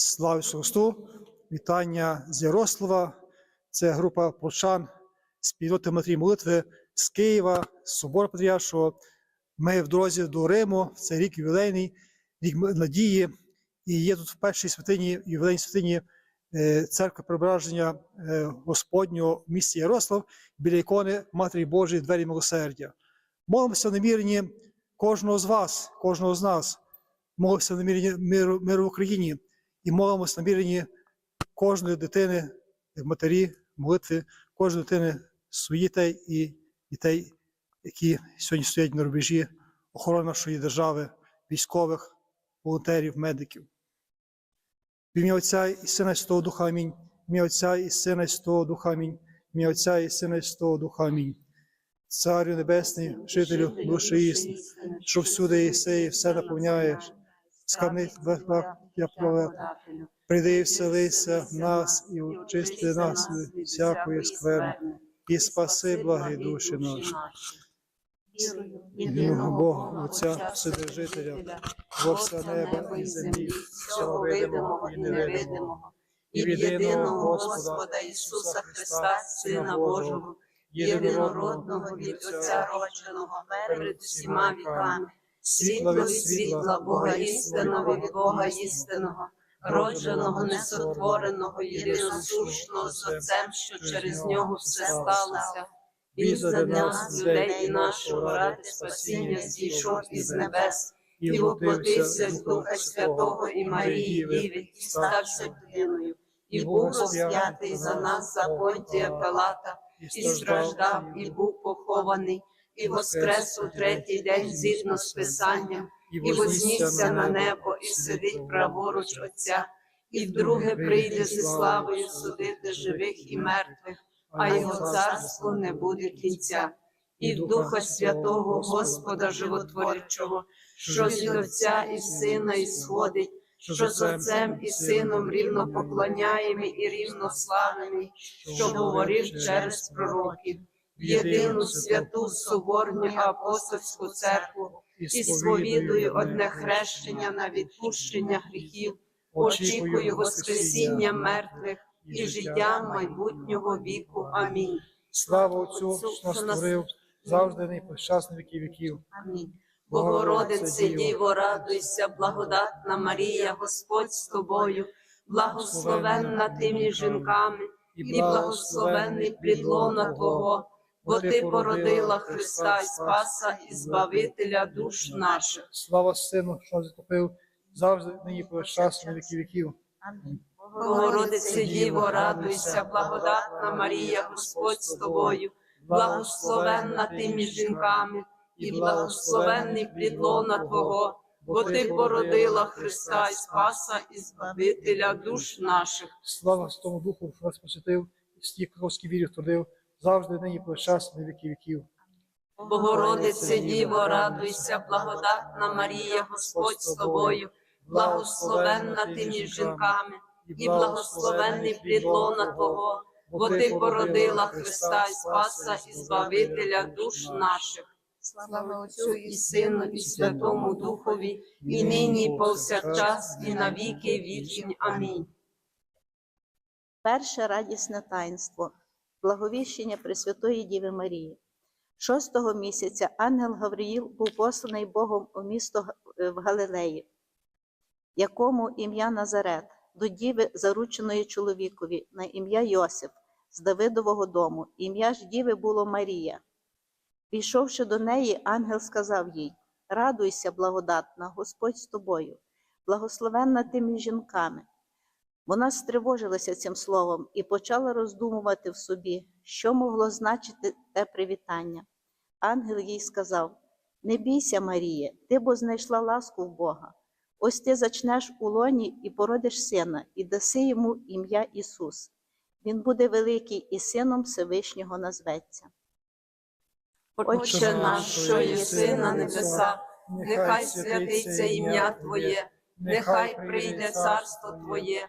Слава Ісусу Христу! Вітання з Ярослава. Це група прочан спільноти Матері молитви з Києва, з собору Патріаршого. Ми в дорозі до Риму. Це рік ювілейний, рік надії. І є тут в першій святині, ювілейній святині е, церква Преображення е, Господнього в місті Ярослав біля ікони Матері Божої двері милосердя. Молимося в наміренні кожного з вас, кожного з нас. Молимося в наміренні миру, миру в Україні і молимося в наміренні кожної дитини, як матері, молитви, кожної дитини своїх дітей і дітей, які сьогодні стоять на рубежі охорони нашої держави, військових, волонтерів, медиків. В ім'я Отця і Сина і Святого Духа Амінь. В ім'я Отця і Сина і Святого Духа Амінь. В ім'я Отця і Сина і Святого Духа Амінь. Царю Небесний, жителю душі істини, що всюди єси і все наповняєш, скарни я провед. Прийди і вселися в нас і очисти нас від всякої скверни, і спаси благі душі наші. Єдиного Бога, Отця, Вседержителя, Творця неба і землі, всього видимого і невидимого, і в єдиного Господа Ісуса Христа, Сина Божого, єдинородного від Отця родженого перед усіма віками, світло від світла, Бога істинного від Бога істинного, родженого, несотвореного, єдиносушного з Отцем, що через нього все сталося. Він за нас, людей і нашого ради спасіння зійшов із небес і воплотився з Духа Святого і Марії Діви, і стався людиною, і був розп'ятий за нас за Понтія Пилата, і страждав, і був похований, і воскрес у третій день згідно з Писанням, і вознісся на небо, і сидить праворуч Отця, і вдруге прийде зі славою судити живих і мертвих, а його царство не буде кінця. І в Духа Святого Господа Животворячого, що з Отця і Сина і сходить, що з Отцем і Сином рівно поклоняємі і рівно славимі, що говорив через пророків, в єдину святу соборню апостольську церкву, і сповідую одне хрещення на відпущення гріхів, очікую Воскресіння мертвих і життя майбутнього віку. Амінь. Слава Отцю, що нас створив, завжди повсчас на віки віків. Амінь. Богородице Діво, радуйся, благодатна Марія, Господь з тобою, благословенна ти між жінками, і благословенний плідлона Твого, бо ти породила Христа і Спаса і Збавителя душ наших. Слава Сину, що затопив, завжди нині повсчас на віки віків. Богородице Діво, радуйся, благодатна Марія, Господь з тобою, благословенна ти між жінками, і благословенний плід лона Твого, бо ти породила Христа і Спаса і Збавителя душ наших. Слава Святому Духу, що нас посвятив, і стій кровські вірі втвердив, завжди нині повсчас на віки віків. Богородице Діво, радуйся, благодатна Марія, Господь з тобою, благословенна ти між жінками, і благословенний плід лона Твого, бо ти породила Христа і Спаса і Збавителя душ наших. Слава Отцю і Сину, і Святому Духові, і нині, і повсякчас, і на віки вічні. Амінь. Перше радісне таїнство благовіщення Пресвятої Діви Марії. Шостого місяця ангел Гавриїл був посланий Богом у місто е, в Галилеї, якому ім'я Назарет, до діви, зарученої чоловікові, на ім'я Йосип, з Давидового дому. Ім'я ж діви було Марія. Пішовши до неї, ангел сказав їй: Радуйся, благодатна, Господь з тобою, благословенна ти між жінками. Вона стривожилася цим словом і почала роздумувати в собі, що могло значити те привітання. Ангел їй сказав: Не бійся, Маріє, ти бо знайшла ласку в Бога. Ось ти зачнеш у лоні і породиш сина, і даси йому ім'я Ісус. Він буде великий і сином Всевишнього назветься. Отче наш, що єси на небесах, нехай святиться ім'я Твоє, нехай прийде царство Твоє,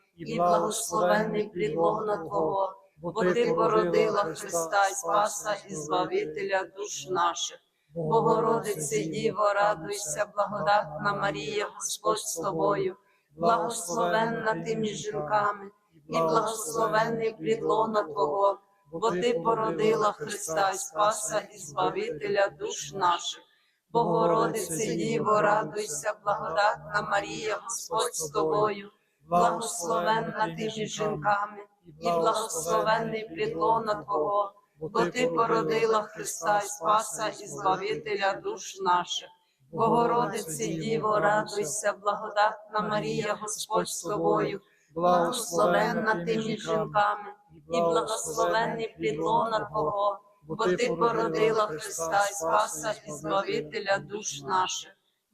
і благословенний плід лона Твого, бо ти породила Христа і Спаса і Збавителя душ наших. Богородице Діво, радуйся, благодатна Марія, Господь з тобою, благословенна ти між жінками, і благословенний плід лона Твого, бо ти породила Христа і Спаса і Збавителя душ наших. Богородице Діво, радуйся, благодатна Марія, Господь з тобою, благословенна ти між жінками, і благословенний плід лона Твого, бо ти породила Христа і Спаса і Збавителя душ наших. Богородице Діво, радуйся, благодатна Марія, Господь з тобою, благословенна ти між жінками, і благословенний плідлона Твого, бо ти породила Христа і Спаса і Збавителя душ наших.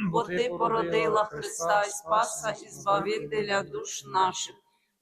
бо ти породила Христа і Спаса і Збавителя душ наших.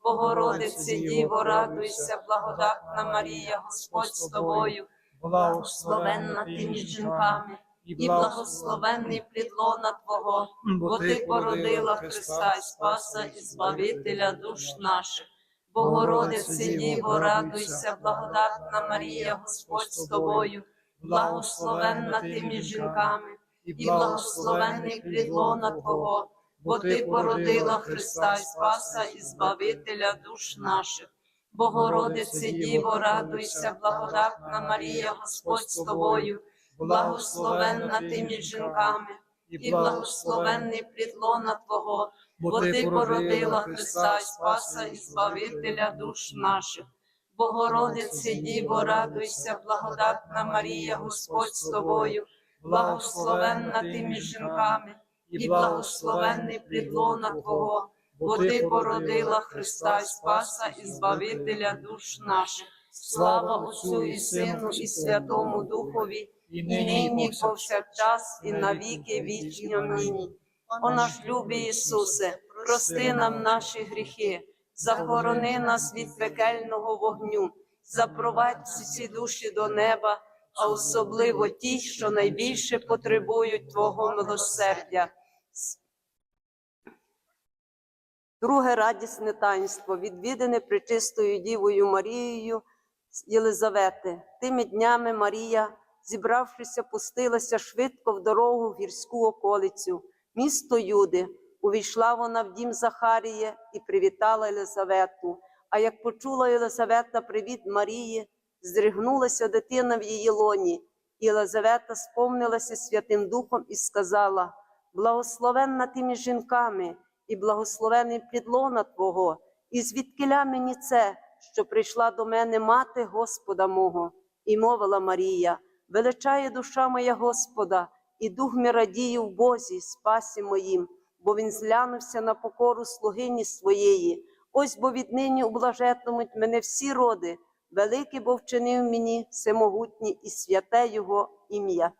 Богородице Діво, радуйся, благодатна Марія, Господь з тобою, благословенна ти між жінками, і благословенний плід лона Твого, бо ти породила Христа і Спаса і Збавителя душ наших. Богородице Діво, радуйся, благодатна Марія, Господь з тобою, благословенна ти між жінками, і благословенний плід лона Твого, бо ти породила Христа і Спаса і Збавителя душ наших. Богородице Діво, радуйся, благодатна Марія, Господь з тобою, благословенна ти між жінками, і благословенний плідлона Твого, бо ти породила Христа і Спаса і Збавителя душ наших. Богородице Діво, радуйся, благодатна Марія, Господь з тобою, благословенна ти між жінками, і благословенний плід лона Твого, бо ти породила Христа і Спаса і Збавителя душ наших. Слава Отцю і Сину, і Святому Духові, і нині, і повсякчас, і навіки вічні. Амінь. О наш любий Ісусе, прости нам наші гріхи, захорони нас від пекельного вогню, запровадь всі душі до неба, а особливо ті, що найбільше потребують Твого милосердя. Друге радісне таїнство, відвідане пречистою Дівою Марією Єлизавети. Тими днями Марія, зібравшися, пустилася швидко в дорогу в гірську околицю, місто Юди. Увійшла вона в дім Захарія і привітала Єлизавету. А як почула Єлизавета привіт Марії, здригнулася дитина в її лоні. І Єлизавета сповнилася Святим Духом і сказала: Благословенна ти між жінками, і благословений підлона Твого, і звідкиля мені це, що прийшла до мене мати Господа мого, і мовила Марія: величає душа моя Господа, і дух мій радіє в Бозі, спасі моїм, бо він зглянувся на покору слугині своєї. Ось бо віднині ублажетимуть мене всі роди, великий бо вчинив мені всемогутній і святе Його ім'я.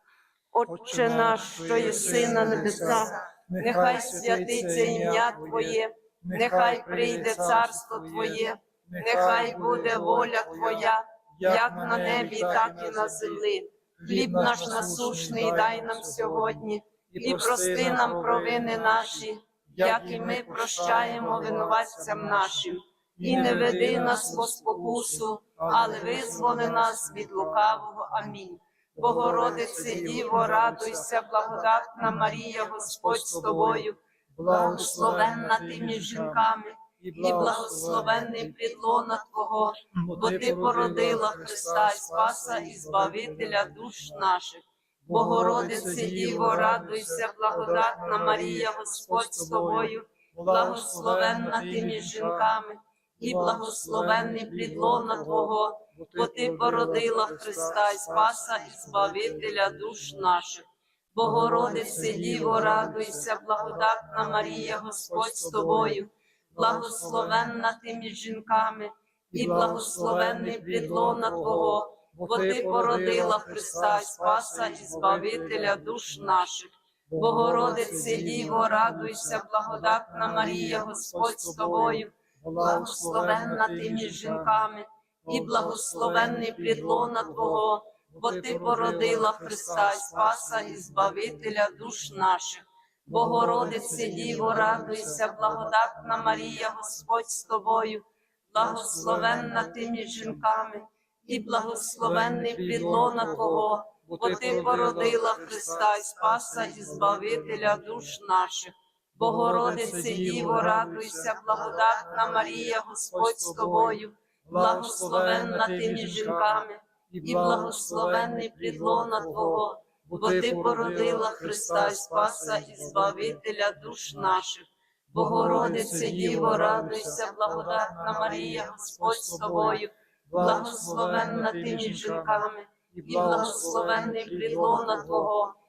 Отче наш, що єси на небесах, нехай святиться ім'я Твоє, нехай прийде царство Твоє, нехай буде воля Твоя, як на небі, так і на землі. Хліб наш насушний дай нам сьогодні, і прости нам провини наші, як і ми прощаємо винуватцям нашим. І не веди нас во спокусу, але визволи нас від лукавого. Амінь. Богородице Діво, радуйся, благодатна Марія, Господь з тобою, благословенна ти між жінками, і благословенний плід лона Твого, бо ти породила Христа і Спаса і Збавителя душ наших. Богородице Діво, радуйся, благодатна Марія, Господь з тобою, благословенна ти між жінками, і благословенний плід лона Твого, бо Ти породила Христа і Спаса і Збавителя душ наших. Богородице Діво, радуйся, благодатна Марія, Господь з тобою, благословенна ти між жінками, і благословенний плід лона Твого, бо Ти породила Христа і Спаса і Збавителя душ наших. Богородице Діво, радуйся, благодатна Марія, Господь з тобою, благословенна ти між жінками, і благословенний плід лона Твого, бо Ти породила Христа і Спаса і Збавителя душ наших. Богородице Діво, радуйся, благодатна Марія, Господь з тобою, благословенна ти між жінками, і благословенний плід лона Твого, бо Ти породила Христа і Спаса і Збавителя душ наших. Богородице Діво, радуйся, благодатна Марія, Господь з тобою, благословенна ти між жінками, і благословенний плід Твого, бо Ти породила Христа і Спаса і Збавителя душ наших. Богородице Діво, радуйся, благодатна Марія, Господь з тобою, благословенна ти між жінками, і благословенний плід Твого,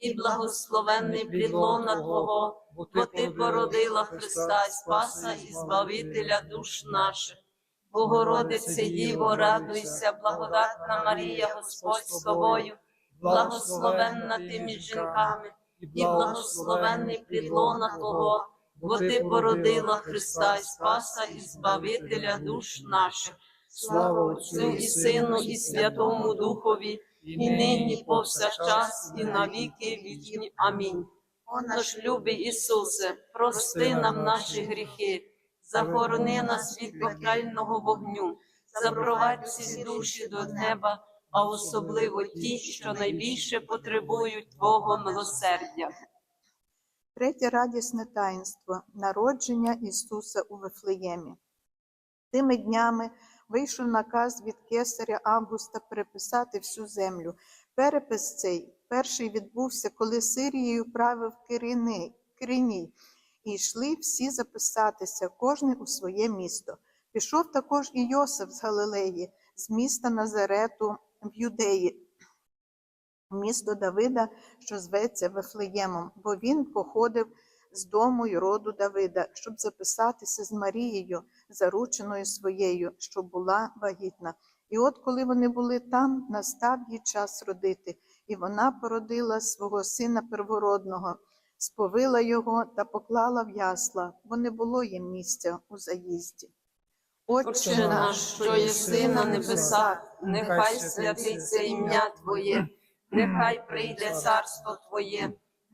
і благословенний плід лона Твого, бо Ти породила Христа і Спаса і Збавителя душ наших. Богородице Діво, радуйся, благодатна Марія, Господь з тобою, благословенна ти між жінками, і благословенний плід Твого, бо Ти породила Христа і Спаса і Збавителя душ наших. Слава Отцю і Сину, і Святому Духові, і нині повсякчас, і навіки вічні. Амінь. О наш любий Ісусе, прости нам наші гріхи, захорони нас від пекельного вогню, запровадь всі душі до неба, а особливо ті, що найбільше потребують Твого милосердя. Третє радісне таїнство народження Ісуса у Вифлеємі. Тими днями вийшов наказ від кесаря Августа переписати всю землю. Перепис цей перший відбувся, коли Сирією правив Кириней, Кириній, і йшли всі записатися, кожен у своє місто. Пішов також і Йосиф з Галилеї, з міста Назарету в Юдеї, місто Давида, що зветься Вифлеємом, бо він походив з дому й роду Давида, щоб записатися з Марією, зарученою своєю, що була вагітна. І от коли вони були там, настав їй час родити, і вона породила свого сина первородного, сповила його та поклала в ясла, бо не було їм місця у заїзді. Отче наш, що єси на небесах, нехай святиться ім'я Твоє, нехай прийде царство Твоє,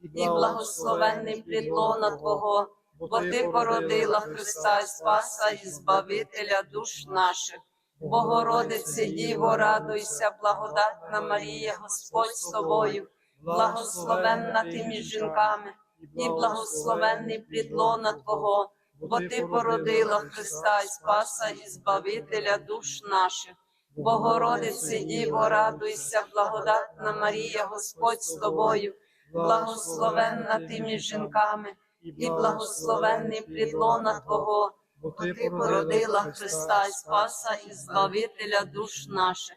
і благословенний плід лона Твого, бо Ти породила Христа і Спаса і Збавителя душ наших. Богородице Діво, радуйся, благодатна Марія, Господь з тобою, благословенна ти між жінками, і благословенний плід лона Твого, бо Ти породила Христа і Спаса і Збавителя душ наших. Богородице Діво, радуйся, благодатна Марія, Господь з тобою, благословенна ти між жінками, і благословенний плід лона Твого, бо Ти породила Христа і Спаса і Збавителя душ наших.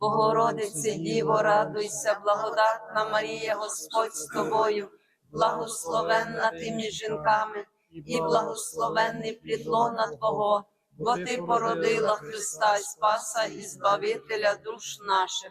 Богородице Діво, радуйся, благодатна Марія, Господь з тобою, благословенна ти між жінками, і благословенний плід лона Твого, бо ти породила Христа й Спаса і Збавителя душ наших.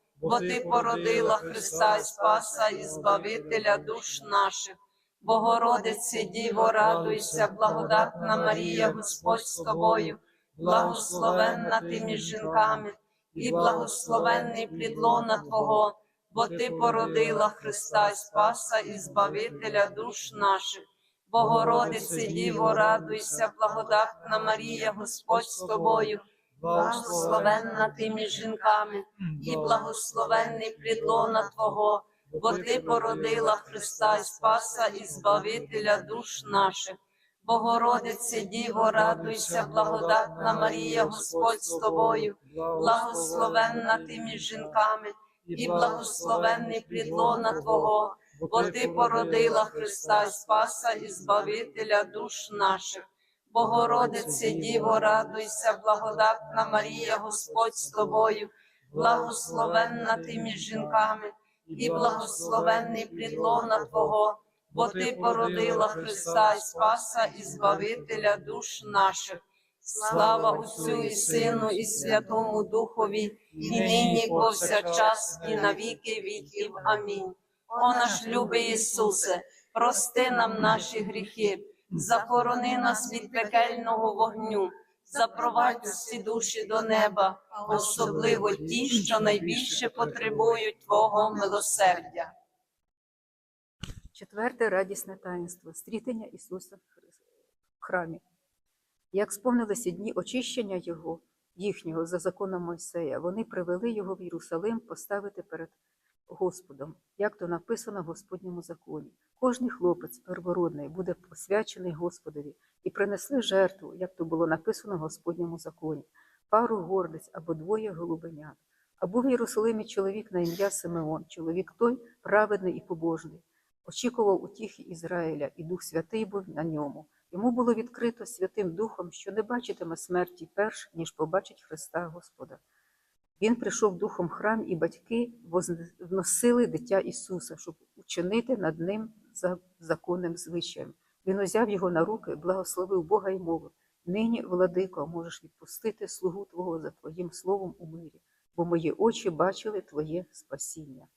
бо ти породила Христа й Спаса і Збавителя душ наших. Богородице Діво, радуйся, благодатна Марія, Господь з тобою, благословенна ти між жінками, і благословенний плідлона Твого, бо ти породила Христа й Спаса і Збавителя душ наших. Богородице Діво, радуйся, благодатна Марія, Господь з тобою, благословенна ти між жінками, і благословенний плідлона Твого, бо ти породила Христа й Спаса і Збавителя душ наших. Богородице Діво, радуйся, благодатна Марія, Господь з тобою, благословенна ти між жінками, і благословенний плідлона Твого, бо ти породила Христа й Спаса і Збавителя душ наших. Богородице Діво, радуйся, благодатна Марія, Господь з тобою, благословенна ти між жінками, і благословенний плідлона Твого, бо ти породила Христа й Спаса і Збавителя душ наших. Слава Отцю і Сину, і Святому Духові, і нині, і повсякчас, і на віки віків. Амінь. О наш любий Ісусе, прости нам наші гріхи, захорони нас від пекельного вогню, запровадь всі душі до неба, особливо ті, що найбільше потребують Твого милосердя. Четверте радісне таїнство стрітення Ісуса в храмі. Як сповнилися дні очищення Його, їхнього за законом Мойсея, вони привели його в Єрусалим поставити перед Господом, як то написано в Господньому законі. Кожний хлопець первородний буде посвячений Господові, і принесли жертву, як то було написано в Господньому законі, пару гордиць або двоє голубенят. А був в Єрусалимі чоловік на ім'я Симеон, чоловік той праведний і побожний очікував утіхи Ізраїля, і Дух Святий був на ньому. Йому було відкрито Святим Духом, що не бачитиме смерті перш, ніж побачить Христа Господа. Він прийшов духом в храм, і батьки вносили дитя Ісуса, щоб учинити над ним за законним звичаєм. Він узяв його на руки, благословив Бога і мовив: Нині, владико, можеш відпустити слугу Твого за Твоїм словом у мирі, бо мої очі бачили Твоє спасіння.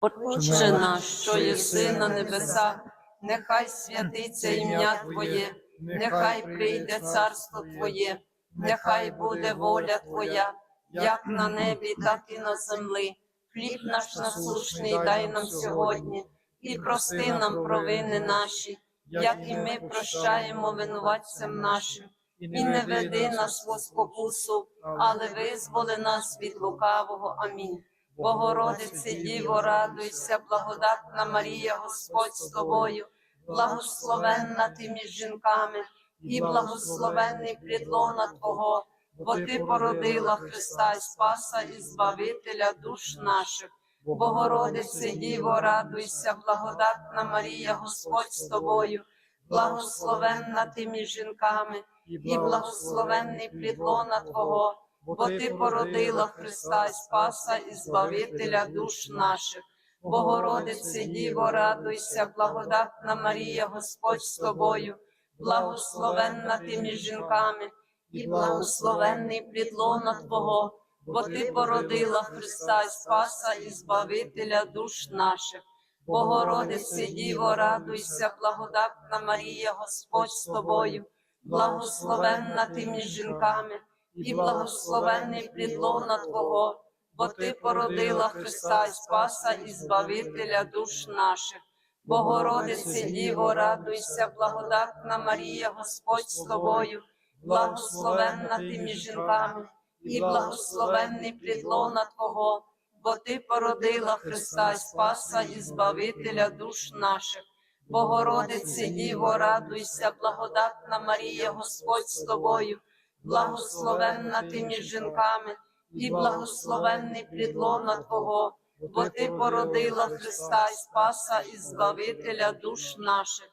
Отче наш, що єси на небесах, нехай святиться ім'я Твоє, нехай прийде царство Твоє, нехай буде воля Твоя, як на небі, так і на землі. Хліб наш насущний дай нам сьогодні, і прости нам провини наші, як і ми прощаємо винуватцям нашим. І не веди нас в спокусу, але визволи нас від лукавого. Амінь. Богородице Діво, радуйся, благодатна Марія, Господь з тобою, благословенна ти між жінками, і благословенний плідлона Твого, бо ти породила Христа й Спаса і Збавителя душ наших. Богородице Діво, радуйся, благодатна Марія, Господь з тобою, благословенна ти між жінками, і благословенний плідлона Твого, бо ти породила Христа й Спаса і Збавителя душ наших. Богородице Діво, радуйся, благодатна Марія, Господь з тобою, благословенна ти між жінками, і благословенний плідлона Твого, бо ти породила Христа й Спаса і Збавителя душ наших. Богородице Діво, радуйся, благодатна Марія, Господь з тобою, благословенна ти між жінками, і благословенний плідлона Твого, бо ти породила Христа й Спаса і Збавителя душ наших. Богородице Діво, радуйся, благодатна Марія, Господь з тобою, благословенна ти між жінками, і благословенний плідлона Твого, бо ти породила Христа Спаса і Збавителя душ наших. Богородице Діво, радуйся, благодатна Марія, Господь з тобою, благословенна ти між жінками, і благословенний плід лона Твого, бо Ти породила Христа і Спаса і Збавителя душ наших.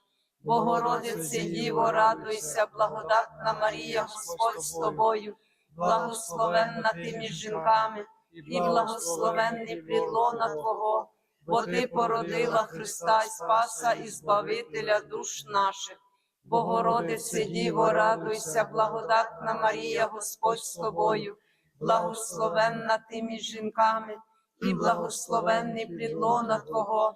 Богородице Діво, радуйся, благодатна Марія, Господь з тобою, благословенна ти між жінками, і благословенний плід лона Твого, бо Ти породила Христа і Спаса і Збавителя душ наших. Богородице Діво, радуйся, благодатна Марія, Господь з тобою, благословенна ти між жінками, і благословенний плід лона Твого,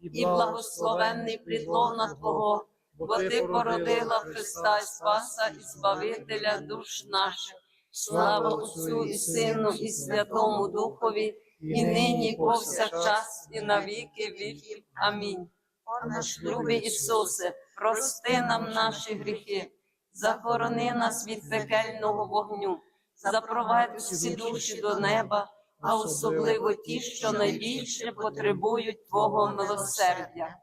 і благословенний плід лона Твого, бо Ти породила Христа і Спаса і Збавителя душ наших. Слава Отцю і Сину, і Святому Духові, і нині, і повсякчас, і на віки віків. Амінь. О наш любий Ісусе, прости нам наші гріхи, захорони нас від пекельного вогню, запровадь всі душі до неба, а особливо ті, що найбільше потребують Твого милосердя.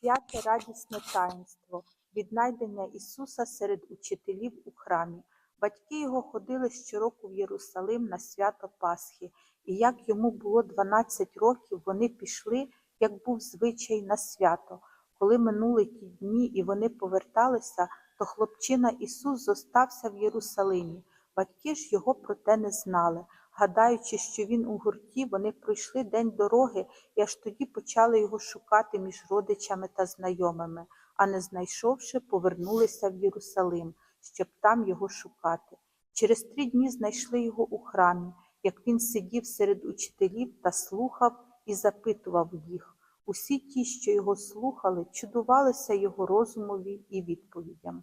П'яте радісне таїнство віднайдення Ісуса серед учителів у храмі. Батьки його ходили щороку в Єрусалим на свято Пасхи, і як йому було 12 років, вони пішли, як був звичай на свято. Коли минули ті дні і вони поверталися, то хлопчина Ісус зостався в Єрусалимі. Батьки ж його про те не знали. Гадаючи, що він у гурті, вони пройшли день дороги і аж тоді почали його шукати між родичами та знайомими, а не знайшовши, повернулися в Єрусалим, щоб там його шукати. Через три дні знайшли його у храмі, як він сидів серед учителів та слухав і запитував їх. Усі ті, що його слухали, чудувалися його розумові і відповідям.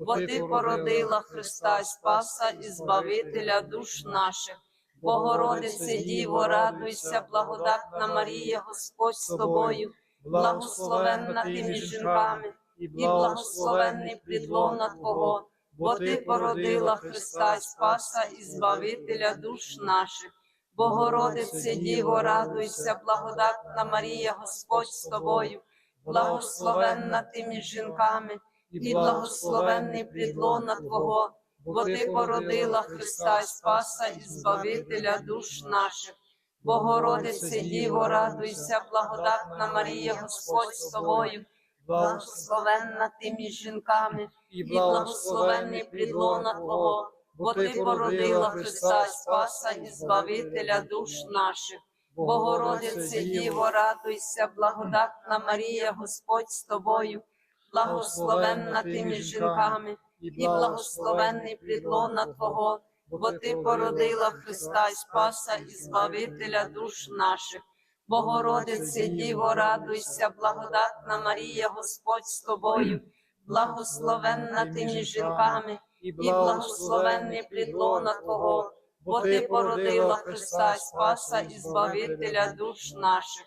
бо Ти породила Христа Спаса і Збавителя душ наших. Богородице Діво, радуйся, благодатна Марія, Господь з тобою, благословенна ти між жінками, і благословенний плід лона Твого, бо Ти породила Христа Спаса і Збавителя душ наших. Богородице Діво, радуйся, благодатна Марія, Господь з тобою, благословенна ти між жінками, і благословенний блідлона Твого, бо Ти породила Христа і Спаса і Збавителя душ наших. Богородице Діво, радуйся, благодатна Марія, Господь з тобою, благословенна ти між жінками, і благословенний плід лона Твого, бо Ти породила Христа і Спаса і Збавителя душ наших. Богородице Діво, радуйся, благодатна Марія, Господь з тобою, благословенна ти між жінками, і благословенний плід лона Твого, бо Ти породила Христа і Спаса і Збавителя душ наших. Богородице Діво, радуйся, благодатна Марія, Господь з тобою, благословенна ти між жінками, і благословенний плід лона Твого, бо Ти породила Христа і Спаса і Збавителя душ наших.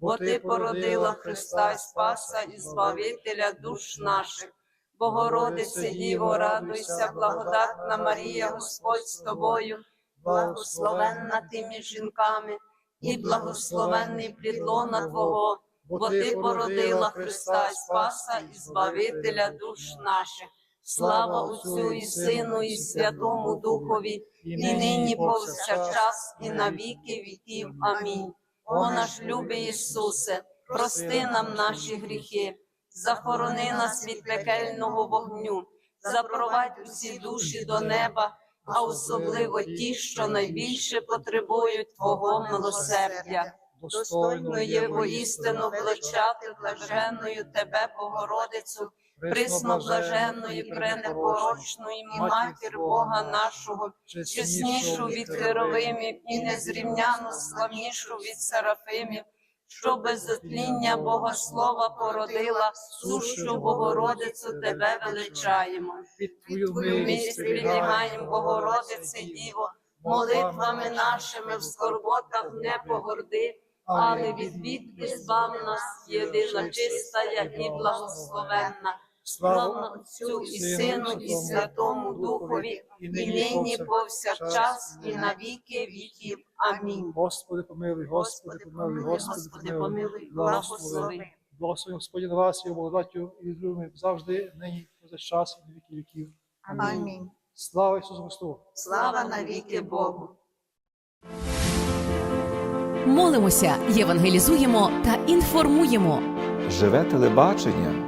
бо ти породила Христа і Спаса і Збавителя душ наших. Богородице Діво, радуйся, благодатна Марія, Господь з тобою, благословенна ти між жінками, і благословенний плід лона Твого, бо ти породила Христа і Спаса і Збавителя душ наших. Слава Отцю і Сину, і Святому Духові, і нині повсякчас, і на віки віків. Амінь. О наш любий Ісусе, прости нам наші гріхи, захорони нас від пекельного вогню, запровадь усі душі до неба, а особливо ті, що найбільше потребують Твого милосердя. Достойно є воістину величати блаженною Тебе, Богородицю, присно блаженної, пренепорочної матір Бога нашого, чеснішу від херовимів і незрівняно славнішу від серафимів, що без затління Бога Слова породила, сущу Богородицю тебе величаємо. Під Твою Ми милість сприймаємо, Богородице Діво, молитвами нашими в скорботах не погорди, але від бід збав нас, єдина чистая і благословенна. Слава Отцю і Сину, і Святому Духові, і нині повсякчас, і на віки віків. Амінь. Господи, помилуй, Господи, помилуй, Господи, помилуй, благослови. Благослови Господі на вас, і благодаттю і любов'ю завжди, нині, час і на віки віків. Амінь. Слава Ісусу Христу! Слава навіки Богу. Молимося, євангелізуємо та інформуємо. Живе телебачення